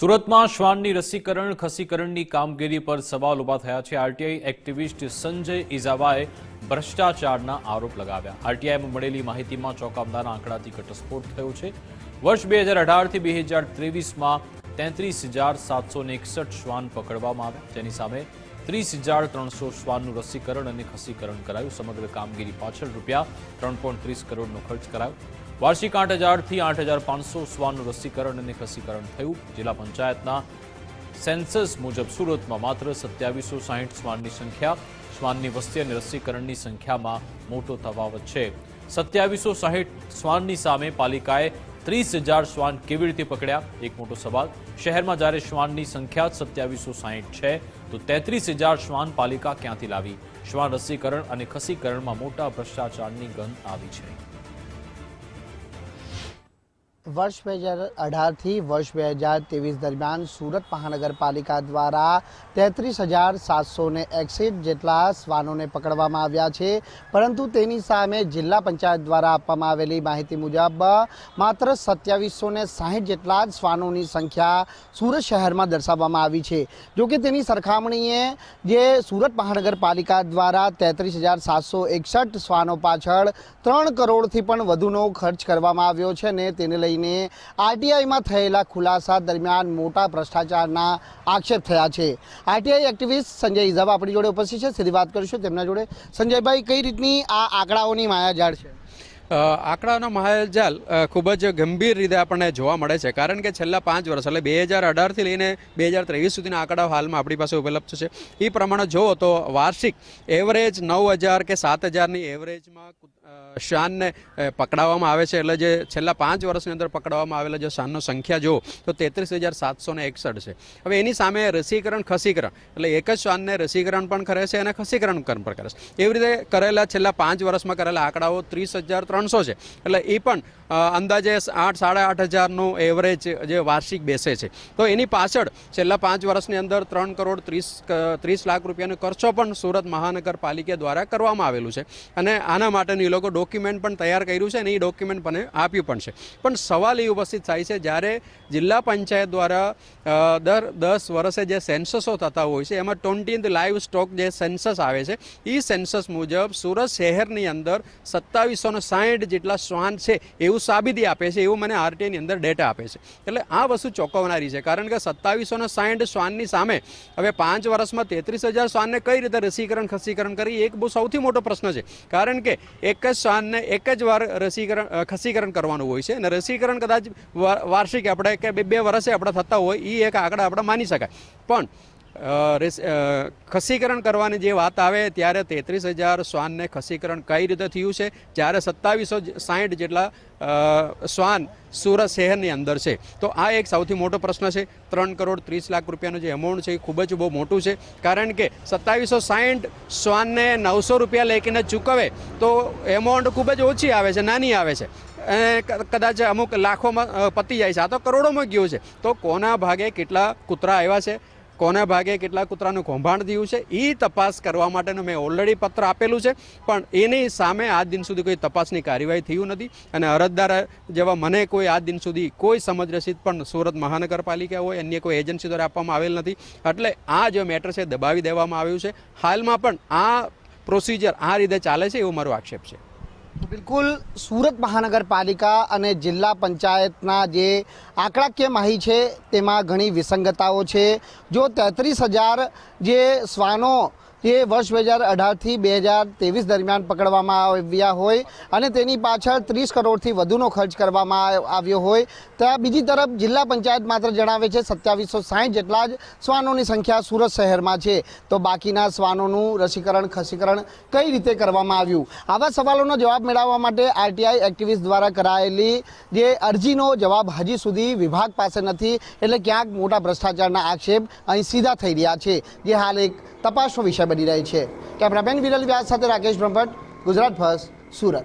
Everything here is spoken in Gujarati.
સુરતમાં શ્વાનની રસીકરણ, ખસીકરણની કામગીરી પર સવાલ ઊભા થયા છે. આરટીઆઈ એક્ટિવિસ્ટ સંજય ઇઝાવાએ ભ્રષ્ટાચારના આરોપ લગાવ્યા. આરટીઆઈમાં મળેલી માહિતીમાં ચોંકાવનાર આંકડાથી ઘટસ્ફોટ થયો છે. વર્ષ બે હજાર અઢારથી બે હજાર ત્રેવીસમાં તેત્રીસ હજાર સાતસો એકસઠ શ્વાન પકડવામાં આવ્યા. જેની સામે ત્રીસ હજાર ત્રણસો શ્વાનનું રસીકરણ અને ખસીકરણ કરાયું. સમગ્ર કામગીરી પાછળ રૂપિયા ત્રણ પોઈન્ટ ત્રીસ કરોડનો ખર્ચ કરાયો. વાર્ષિક આઠ હજારથી આઠ હજાર પાંચસો શ્વાનનું રસીકરણ અને ખસીકરણ થયું. જિલ્લા પંચાયતના સેન્સસ મુજબ સુરતમાં માત્ર સત્યાવીસો સાહીઠ શ્વાનની સંખ્યા શ્વાનની વસ્તી અને રસીકરણની સંખ્યામાં મોટો તફાવત છે. સત્યાવીસો સાહીઠ શ્વાનની સામે પાલિકાએ ત્રીસ હજાર શ્વાન કેવી રીતે પકડ્યા? એક મોટો સવાલ. શહેરમાં જ્યારે શ્વાનની સંખ્યા સત્યાવીસો સાહીઠ છે, તો તેત્રીસ હજાર શ્વાન પાલિકા ક્યાંથી લાવી? શ્વાન રસીકરણ અને ખસીકરણમાં મોટા ભ્રષ્ટાચારની ગંધ આવી છે. વર્ષ બે હજાર અઢારથી વર્ષ બે હજાર ત્રેવીસ દરમિયાન સુરત મહાનગરપાલિકા દ્વારા તેત્રીસ હજાર સાતસો ને એકસઠ જેટલા શ્વાનોને પકડવામાં આવ્યા છે પરંતુ તેની સામે જિલ્લા પંચાયત દ્વારા આપવામાં આવેલી માહિતી મુજબ માત્ર સત્યાવીસો ને સાહીઠ જેટલા જ શ્વાનોની સંખ્યા સુરત શહેરમાં દર્શાવવામાં આવી છે જોકે તેની સરખામણીએ જે સુરત મહાનગરપાલિકા દ્વારા તેત્રીસ હજાર સાતસો એકસઠ શ્વાનો પાછળ ત્રણ કરોડથી પણ વધુનો ખર્ચ કરવામાં આવ્યો છે ને તેને લઈને આરટીઆઈમાં થયેલા ખુલાસા દરમિયાન મોટા ભ્રષ્ટાચારના આક્ષેપ થયા છે. આરટીઆઈ એક્ટિવિસ્ટ સંજય ઇઝાબ આપણી જોડે ઉપસ્થિત છે. સીધી વાત કરીશું તેમના જોડે. સંજયભાઈ, કઈ રીતની આ આંકડાઓની માયાજાળ છે? આંકડાનો માયાજાલ ખૂબ જ ગંભીર રીતે આપણને જોવા મળે છે. કારણ કે છેલ્લા પાંચ વર્ષ, એટલે બે હજાર અઢારથી લઈને બે હજાર ત્રેવીસ સુધીના આંકડા હાલમાં આપણી પાસે ઉપલબ્ધ છે. એ પ્રમાણે જુઓ તો વાર્ષિક એવરેજ નવ હજાર કે સાત હજારની એવરેજમાં શાનને પકડાવવામાં આવે છે. એટલે જે છેલ્લા પાંચ વર્ષની અંદર પકડાવવામાં આવેલા જે શાનનો સંખ્યા જુઓ તો તેત્રીસ હજાર સાતસો એકસઠ છે. હવે એની સામે રસીકરણ, ખસીકરણ, એટલે એક જ શ્વાનને રસીકરણ પણ કરે છે અને ખસીકરણ પણ કરે છે. એવી રીતે કરેલા છેલ્લા પાંચ વર્ષમાં કરેલા આંકડાઓ ત્રીસ હજાર ત્રણસો છે. એટલે એ પણ અંદાજે આઠ, સાડા આઠ હજારનું એવરેજ જે વાર્ષિક બેસે છે. તો એની પાછળ છેલ્લા પાંચ વર્ષની અંદર ત્રણ કરોડ ત્રીસ ત્રીસ લાખ રૂપિયાનો ખર્ચો પણ સુરત મહાનગરપાલિકા દ્વારા કરવામાં આવેલું છે. અને આના માટેનું એ લોકો ડોક્યુમેન્ટ પણ તૈયાર કર્યું છે અને એ ડોક્યુમેન્ટ પણ આપ્યું પણ છે. પણ સવાલ એ ઉપસ્થિત થાય છે, જ્યારે જિલ્લા પંચાયત દ્વારા દર દસ વર્ષે જે સેન્સસો થતા હોય છે, એમાં ટ્વેન્ટીન્થ લાઈવ સ્ટોક જે સેન્સસ આવે છે એ સેન્સસ મુજબ સુરત શહેરની અંદર સત્તાવીસો ને સાઠ જેટલા શ્વાન છે એવું સાબિતી આપે છે, એવું મને આરટીઆઈની અંદર ડેટા આપે છે. એટલે આ વસ્તુ ચોંકાવનારી છે, કારણ કે સત્તાવીસોને સાઠ શ્વાનની સામે હવે પાંચ વર્ષમાં તેત્રીસ હજાર શ્વાનને કઈ રીતે રસીકરણ ખસીકરણ કરી એક બહુ સૌથી મોટો પ્રશ્ન છે. કારણ કે એક જ શ્વાનને એક જ વાર રસીકરણ ખસીકરણ કરવાનું હોય છે, અને રસીકરણ કદાચ વાર્ષિક આપણે કે બે વર્ષે આપણે થતા હોય એ એક આંકડા આપણે માની શકાય. પણ ખસીકરણ કરવાની જે વાત આવે ત્યારે તેત્રીસ હજાર શ્વાનને ખસીકરણ કઈ રીતે થયું છે? જ્યારે સત્તાવીસો સાઠ જેટલા શ્વાન સુરત શહેરની અંદર છે. તો આ એક સૌથી મોટો પ્રશ્ન છે. ત્રણ કરોડ ત્રીસ લાખ રૂપિયાનું જે એમાઉન્ટ છે એ ખૂબ જ બહુ મોટું છે. કારણ કે સત્તાવીસો સાઠ શ્વાનને નવસો રૂપિયા લેકીને ચૂકવે તો એમાઉન્ટ ખૂબ જ ઓછી આવે છે, નાની આવે છે. કદાચ અમુક લાખોમાં પતી જાય છે. આ તો કરોડોમાં ગયું છે. તો કોના ભાગે કેટલા કૂતરા આવ્યા છે? કોના ભાગે કેટલા કૂતરાનું કૌભાંડ થયું છે એ તપાસ કરવા માટેનું મેં ઓલરેડી પત્ર આપેલું છે, પણ એની સામે આજ દિન સુધી કોઈ તપાસની કાર્યવાહી થયું નથી અને અરજદાર જેવા મને કોઈ આજ દિન સુધી કોઈ સમજ રસીદ પણ સુરત મહાનગરપાલિકા હોય, અન્ય કોઈ એજન્સી દ્વારા આપવામાં આવેલ નથી. એટલે આ જે મેટર છે દબાવી દેવામાં આવ્યું છે. હાલમાં પણ આ પ્રોસિજર આ રીતે ચાલે છે એવો મારો આક્ષેપ છે. બિલકુલ સુરત મહાનગરપાલિકા અને જિલ્લા પંચાયતના જે આંકડાકીય માહી છે, તેમાં ઘણી વિસંગતાઓ છે. જો તેત્રીસ હજાર જે શ્વાનો જે વર્ષ બે હજાર અઢારથી બે હજાર ત્રેવીસ દરમિયાન પકડવામાં આવ્યા હોય અને તેની પાછળ ત્રીસ કરોડથી વધુનો ખર્ચ કરવામાં આવ્યો હોય. ત્યાં બીજી તરફ જિલ્લા પંચાયત માત્ર જણાવે છે સત્યાવીસો સાહીઠ જેટલા જ શ્વાનોની સંખ્યા સુરત શહેરમાં છે. તો બાકીના શ્વાનોનું રસીકરણ, ખસીકરણ કઈ રીતે કરવામાં આવ્યું? આવા સવાલોનો જવાબ મેળવવા માટે આરટીઆઈ એક્ટિવિસ્ટ દ્વારા કરાયેલી જે અરજીનો જવાબ હજી સુધી વિભાગ પાસે નથી, એટલે ક્યાંક મોટા ભ્રષ્ટાચારના આક્ષેપ અહીં સીધા થઈ રહ્યા છે. જે હાલ એક તપાસનો વિષય બની રહી છે. કેમેરામેન વિરલ વ્યાસ સાથે રાકેશ બ્રહ્મભટ્ટ ગુજરાત ફર્સ્ટ સુરત.